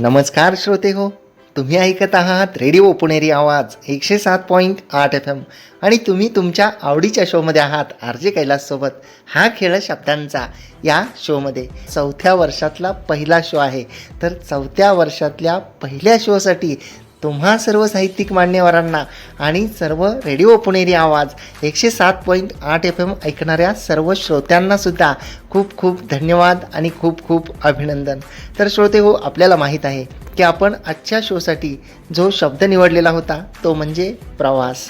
नमस्कार श्रोते हो तुम्ही ऐकत आहात रेडिओ पुणेरी आवाज एकशे सात पॉईंट आठ एफ एम. आणि तुम्ही तुमच्या आवडीच्या शोमध्ये आहात आर जे कैलाससोबत. हा खेळ शब्दांचा या शोमध्ये. चौथ्या वर्षातला पहिला शो आहे. तर चौथ्या वर्षातल्या पहिल्या शोसाठी तुम्हा सर्व साहित्यिक मान्यवरांना आणि सर्व रेडिओ पुणेरी आवाज एकशे सात पॉईंट आठ एफ एम ऐकणाऱ्या सर्व श्रोत्यांनासुद्धा खूप खूप धन्यवाद आणि खूप खूप अभिनंदन. तर श्रोते हो आपल्याला माहीत आहे की आपण आजच्या शोसाठी जो शब्द निवडलेला होता तो म्हणजे प्रवास.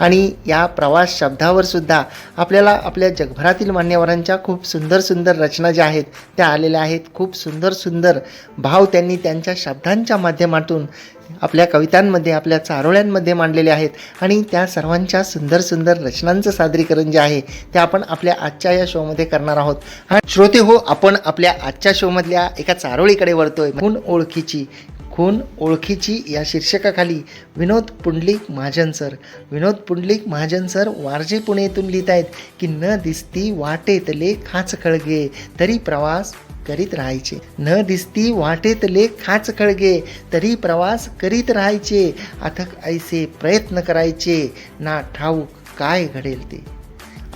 आणि या प्रवास शब्दावर सुद्धा आपल्याला आपल्या जगभरातील मान्यवरांच्या खूप सुंदर सुंदर रचना ज्या आहेत त्या आलेल्या आहेत. खूप सुंदर सुंदर भाव त्यांनी त्यांच्या शब्दांच्या माध्यमातून आपल्या कवितांमध्ये आपल्या चारोळ्यांमध्ये मांडलेले आहेत. आणि त्या सर्वांच्या सुंदर सुंदर रचनांचं सादरीकरण जे आहे ते आपण आपल्या आजच्या या शोमध्ये करणार आहोत. आणि श्रोते हो आपण आपल्या आजच्या शोमधल्या एका चारोळीकडे वळतोय. म्हणून ओळखीची खून ओळखीची या शीर्षकाखाली विनोद पुंडलिक महाजन सर. विनोद पुंडलिक महाजन सर वारजे पुणे येथून लिहित आहेत की न दिसती वाटेतले खाच खळगे तरी प्रवास करीत राहायचे. न दिसती वाटेतले खाच खळगे तरी प्रवास करीत राहायचे. अथक ऐसे प्रयत्न करायचे. ना ठाऊक काय घडेल ते?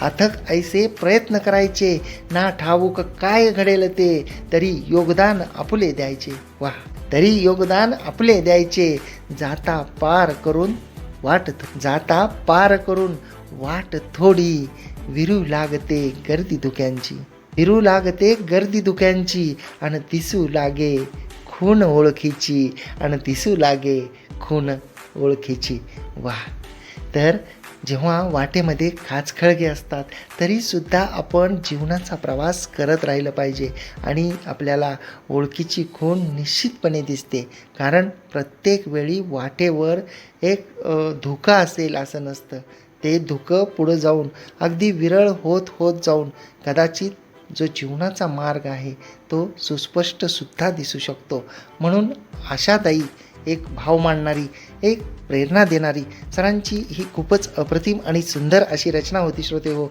अथक ऐसे प्रयत्न करायचे. ना ठाऊक काय घडेल ते तरी योगदान आपले द्यायचे. वा तरी योगदान आपले द्यायचे. जाता पार करून वाट जाता पार करून वाट थोडी. विरू लागते गर्दी धुक्यांची. विरू लागते गर्दी धुक्यांची. आणि दिसू लागे खून ओळखीची. आणि दिसू लागे खून ओळखीची. वा तर जेव्हा वाटेमध्ये खाचखळगे असतात तरीसुद्धा आपण जीवनाचा प्रवास करत राहिलं पाहिजे आणि आपल्याला ओळखीची खूण निश्चितपणे दिसते. कारण प्रत्येक वेळी वाटेवर एक धोका असेल असं नसतं. ते धुकं पुढं जाऊन अगदी विरळ होत होत जाऊन कदाचित जो जीवनाचा मार्ग आहे तो सुस्पष्टसुद्धा दिसू शकतो. म्हणून आशादायी एक भाव मांडणारी एक प्रेरणा देणारी सरांची ही खूपच अप्रतिम आणि सुंदर अशी रचना होती श्रोते हो.